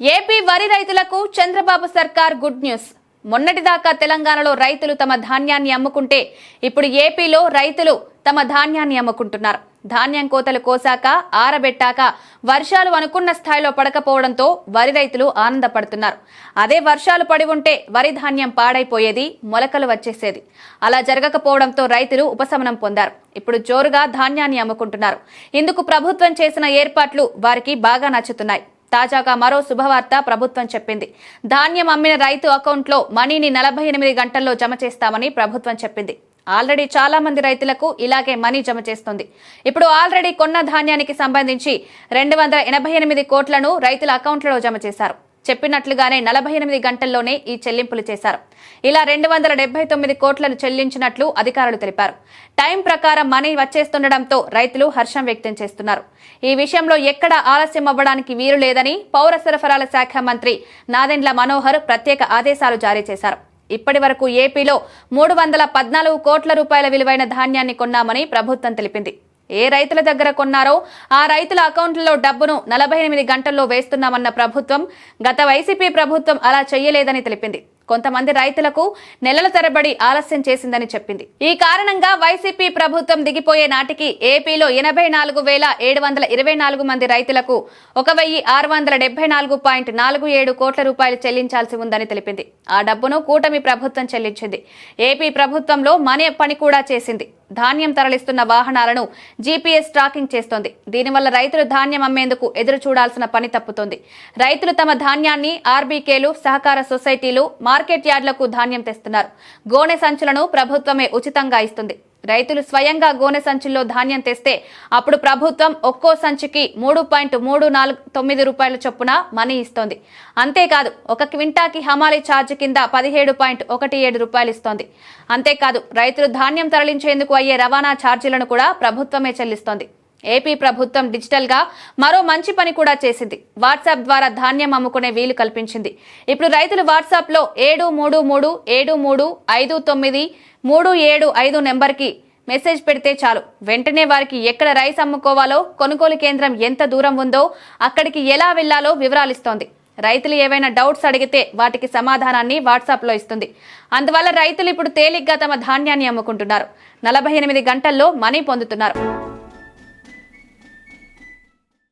AP వరి రైతులకు చంద్రబాబు సర్కార్ గుడ్ న్యూస్. మొన్నటిదాకా తెలంగాణలో రైతులు తమ ధాన్యాన్ని అమ్ముకుంటే ఇప్పుడు ఏపీలో రైతులు తమ ధాన్యాన్ని అమ్ముకుంటున్నారు. ధాన్యం కోతలు కోసాక ఆరబెట్టాక వర్షాలు అనుకున్న స్థాయిలో పడకపోవడంతో వరి రైతులు ఆనందపడుతున్నారు. అదే వర్షాలు పడి ఉంటే వరి ధాన్యం పాడైపోయేది మొలకలు వచ్చేసేది. అలా జరగకపోవడంతో రైతులు ఉపశమనం పొందారు. ఇప్పుడు జోరుగా ధాన్యాన్ని అమ్ముకుంటున్నారు. ఇందుకు ప్రభుత్వం చేసిన ఏర్పాట్లు వారికి బాగా నచ్చుతున్నాయి. తాజాగా మరో శుభవార్త ప్రభుత్వం చెప్పింది. ధాన్యం అమ్మిన రైతు అకౌంట్లో మనీని నలభై ఎనిమిది గంటల్లో జమ చేస్తామని ప్రభుత్వం చెప్పింది. ఆల్రెడీ చాలా మంది రైతులకు ఇలాగే మనీ జమ చేస్తుంది. ఇప్పుడు ఆల్రెడీ కొన్న ధాన్యానికి సంబంధించి రెండు వందల ఎనభై ఎనిమిది కోట్లను రైతుల అకౌంట్లలో జమ చేశారు. చెప్పినట్లుగానే నలభై ఎనిమిది గంటల్లోనే ఈ చెల్లింపులు చేశారు. ఇలా రెండు వందల డెబ్బై తొమ్మిది కోట్లను చెల్లించినట్లు అధికారులు తెలిపారు. టైం ప్రకారం మనీ వచ్చేస్తుండటంతో రైతులు హర్షం వ్యక్తం చేస్తున్నారు. ఈ విషయంలో ఎక్కడ ఆలస్యం అవ్వడానికి వీలు లేదని పౌర సరఫరాల శాఖ మంత్రి నాదెండ్ల మనోహర్ ప్రత్యేక ఆదేశాలు జారీ చేశారు. ఇప్పటి వరకు ఏపీలో మూడు వందల పద్నాలుగు కోట్ల రూపాయల విలువైన ధాన్యాన్ని కొన్నామని ప్రభుత్వం తెలిపింది. ఏ రైతుల దగ్గర కొన్నారో ఆ రైతుల అకౌంట్లలో డబ్బును నలభై ఎనిమిది గంటల్లో వేస్తున్నామన్న ప్రభుత్వం గత వైసీపీ ప్రభుత్వం అలా చేయలేదని తెలిపింది. కొంతమంది రైతులకు నెలల తరబడి ఆలస్యం చేసిందని చెప్పింది. ఈ కారణంగా వైసీపీ ప్రభుత్వం దిగిపోయే నాటికి ఏపీలో ఎనభై నాలుగు వేల ఏడు వందల ఇరవై నాలుగు మంది రైతులకు ఒక వెయ్యి ఆరు వందల డెబ్బై నాలుగు పాయింట్ నాలుగు ఏడు కోట్ల రూపాయలు చెల్లించాల్సి ఉందని తెలిపింది. ఆ డబ్బును కూటమి ప్రభుత్వం చెల్లించింది. ఏపీ ప్రభుత్వంలో మనే పని కూడా చేసింది. ధాన్యం తరలిస్తున్న వాహనాలను జీపీఎస్ ట్రాకింగ్ చేస్తోంది. దీనివల్ల రైతులు ధాన్యం అమ్మేందుకు ఎదురు చూడాల్సిన పని తప్పుతోంది. రైతులు తమ ధాన్యాన్ని ఆర్బీకేలు సహకార సొసైటీలు మార్కెట్ యార్డులకు ధాన్యం తెస్తున్నారు. గోనె సంచులను ప్రభుత్వమే ఉచితంగా ఇస్తుంది. రైతులు స్వయంగా గోనె సంచుల్లో ధాన్యం తెస్తే అప్పుడు ప్రభుత్వం ఒక్కో సంచికి మూడు పాయింట్ మూడు నాలుగు తొమ్మిది రూపాయల చొప్పున మనీ ఇస్తోంది. అంతేకాదు ఒక క్వింటాకి హమాలీ ఛార్జ్ కింద పదిహేడు పాయింట్ ఒకటి ఏడు రూపాయలు ఇస్తోంది. అంతేకాదు రైతులు ధాన్యం తరలించేందుకు అయ్యే రవాణా ఛార్జీలను కూడా ప్రభుత్వమే చెల్లిస్తోంది. ఏపీ ప్రభుత్వం డిజిటల్గా మరో మంచి పని కూడా చేసింది. వాట్సాప్ ద్వారా ధాన్యం అమ్ముకునే వీలు కల్పించింది. ఇప్పుడు రైతులు వాట్సాప్లో ఏడు మూడు మూడు ఏడు మూడు ఐదు తొమ్మిది మూడు ఏడు ఐదు నెంబర్కి మెసేజ్ పెడితే చాలు. వెంటనే వారికి ఎక్కడ రైస్ అమ్ముకోవాలో కొనుగోలు కేంద్రం ఎంత దూరం ఉందో అక్కడికి ఎలా వెళ్ళాలో వివరాలిస్తోంది రైతులు ఏవైనా డౌట్స్ అడిగితే వాటికి సమాధానాన్ని వాట్సాప్లో ఇస్తుంది. అందువల్ల రైతులు ఇప్పుడు తేలిగ్గా తమ ధాన్యాన్ని అమ్ముకుంటున్నారు. నలభై ఎనిమిది గంటల్లో మనీ పొందుతున్నారు.